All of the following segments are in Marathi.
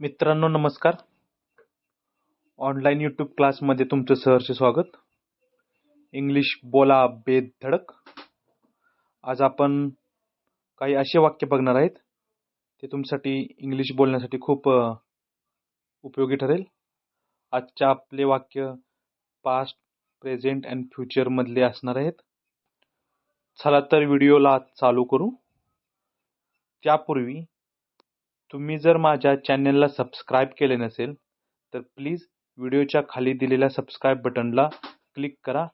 मित्रांनो नमस्कार. ऑनलाईन यूट्यूब क्लासमध्ये तुमचं सहर्ष स्वागत. इंग्लिश बोला बेधडक आज आपण काही असे वाक्य बघणार आहेत ते तुमच्यासाठी इंग्लिश बोलण्यासाठी खूप उपयोगी ठरेल. आजच्या आपले वाक्य पास्ट प्रेझेंट अँड फ्युचरमधले असणार आहेत. चला तर व्हिडिओला चालू करू. त्यापूर्वी तुम्ही जर माझ्या चॅनलला सबस्क्राईब केले नसेल तर प्लीज व्हिडिओच्या खाली दिलेल्या सबस्क्राईब बटनला क्लिक करा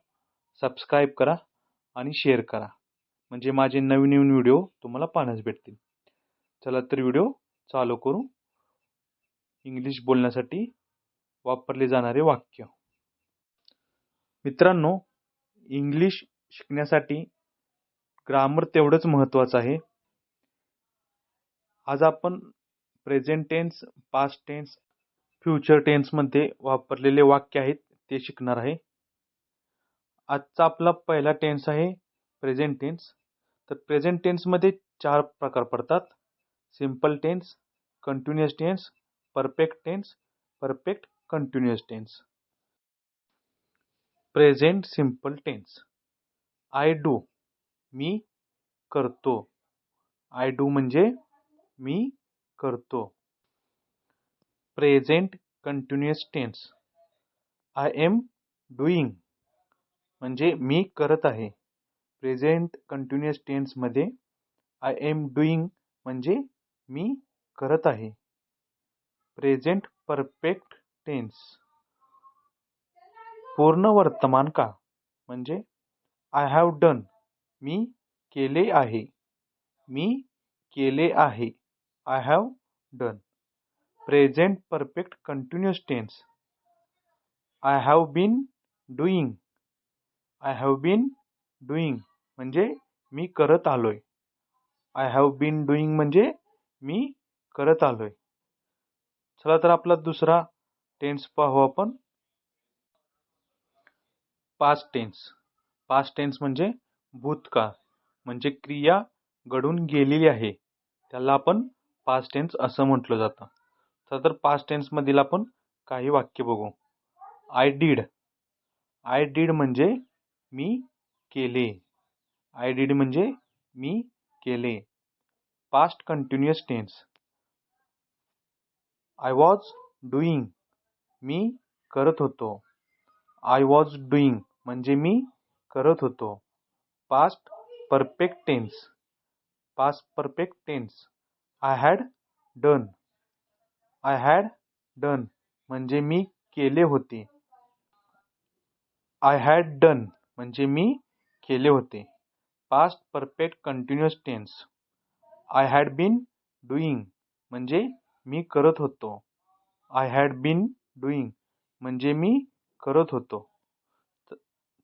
सबस्क्राईब करा आणि शेअर करा. म्हणजे माझे नवीन नवीन व्हिडिओ तुम्हाला पाहण्यास भेटतील. चला तर व्हिडिओ चालू करू. इंग्लिश बोलण्यासाठी वापरले जाणारे वाक्य. मित्रांनो इंग्लिश शिकण्यासाठी ग्रामर तेवढंच महत्त्वाचं आहे. आज आपण present tense past tense future टेन्समध्ये वापरलेले वाक्य आहेत ते शिकणार आहे. आजचा आपला पहिला टेन्स आहे प्रेझेंट टेन्स तर प्रेझेंट टेन्समध्ये चार प्रकार पडतात. Simple tense continuous tense perfect tense perfect continuous tense present simple tense I do मी करतो. आय डू म्हणजे मी करतो. Present continuous tense I am doing म्हणजे मी करत आहे. प्रेझेंट कंटिन्युअस टेन्समध्ये आय एम डुईंग म्हणजे मी करत आहे. प्रेझेंट परफेक्ट टेन्स पूर्ण वर्तमान काळ म्हणजे आय हॅव डन मी केले आहे. मी केले आहे. I have done present perfect continuous tense I have been doing I have been doing म्हणजे मी करत आलो आहे आय हॅव बीन डुईंग म्हणजे मी करत आलो आहे चला तर आपला दुसरा टेन्स पाहू आपण. पास्ट टेन्स पास्ट टेन्स म्हणजे भूतकाळ. म्हणजे क्रिया घडून गेलेली आहे. त्याला आपण पास्ट टेन्स असं म्हटलं जातं. चला तर पास्ट टेन्समधील आपण काही वाक्य बघू. आय डीड आय डीड म्हणजे मी केले. आय डीड म्हणजे मी केले. Past continuous tense I was doing मी करत होतो. आय वॉज डुईंग म्हणजे मी करत होतो. Past perfect tense past perfect tense I had done I had done म्हणजे मी केले होते. आय हॅड डन म्हणजे मी केले होते. Past perfect continuous tense I had been doing म्हणजे मी करत होतो. आय हॅड बीन डुईंग म्हणजे मी करत होतो.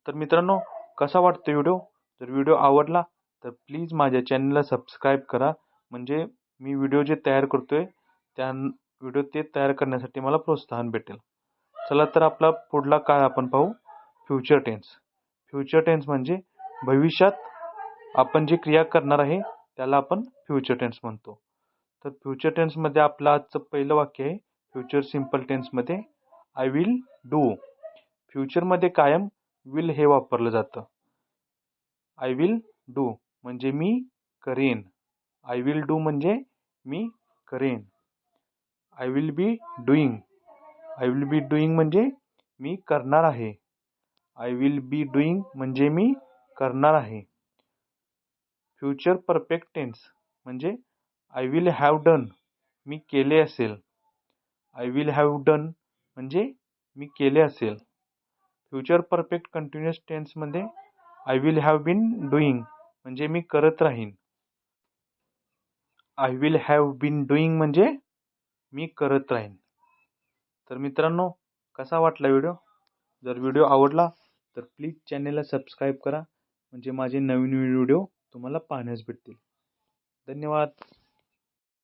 तर मित्रांनो कसा वाटतो व्हिडिओ? जर व्हिडिओ आवडला तर प्लीज माझ्या चॅनलला सबस्क्राईब करा. म्हणजे मी व्हिडिओ जे तयार करतोय त्या व्हिडिओ ते तयार करण्यासाठी मला प्रोत्साहन भेटेल. चला तर आपला पुढला काळ आपण पाहू. फ्युचर टेन्स फ्युचर टेन्स म्हणजे भविष्यात आपण जी क्रिया करणार आहे त्याला आपण फ्युचर टेन्स म्हणतो. तर फ्युचर टेन्समध्ये आपलं आजचं पहिलं वाक्य आहे. फ्युचर सिंपल टेन्समध्ये आय विल डू फ्युचरमध्ये कायम विल हे वापरलं जातं. आय विल डू म्हणजे मी करेन. आय विल डू म्हणजे मी करेन. I will be doing I will be doing म्हणजे मी करणार आहे. आय विल बी डुईंग म्हणजे मी करणार आहे. फ्युचर परफेक्ट टेन्स म्हणजे आय विल हॅव डन मी केले असेल. आय विल हॅव डन म्हणजे मी केले असेल. Future perfect continuous टेन्समध्ये I will have been doing म्हणजे मी करत राहीन. I will have been doing म्हणजे मी करत राहीन. तर मित्रांनो कसा वाटला व्हिडिओ जर व्हिडिओ आवडला तर प्लीज चॅनेलला सबस्क्राईब करा. म्हणजे माझे नवीन व्हिडिओ तुम्हाला पाहण्यास भेटतील. धन्यवाद.